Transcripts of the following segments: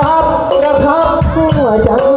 รับนะครับหัวใจ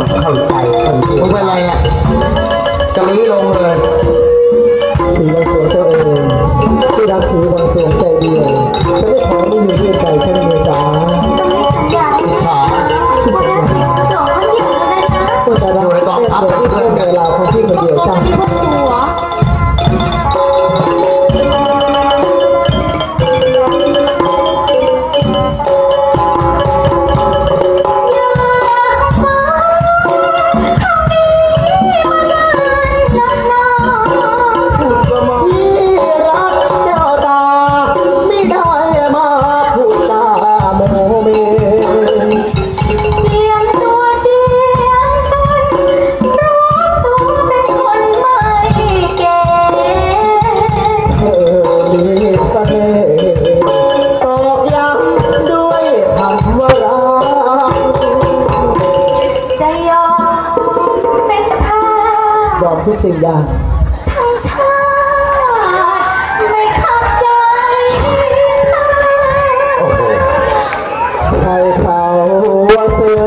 ต้องเข้าใจต้นม่เป็นไรอะกะลีลงเลยสีบางส่วนตัวเองที่รักสีบางส่วนใจเดียวจะไม่ขอไม่มีเพื่อนใด ยอมทุกสิ่งอย่างทั้งชาติไม่ข้าใจใครเขาว่าเสือ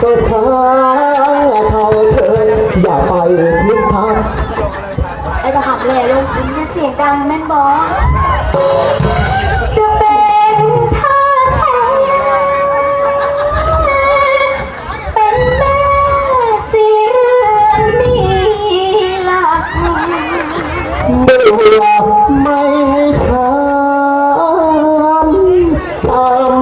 ก็ช้างเขาเถิอย่าไปทิ้งทางไอ้กระหับเลยลูกเนี่ยเสียงดังแม่นบอก Um,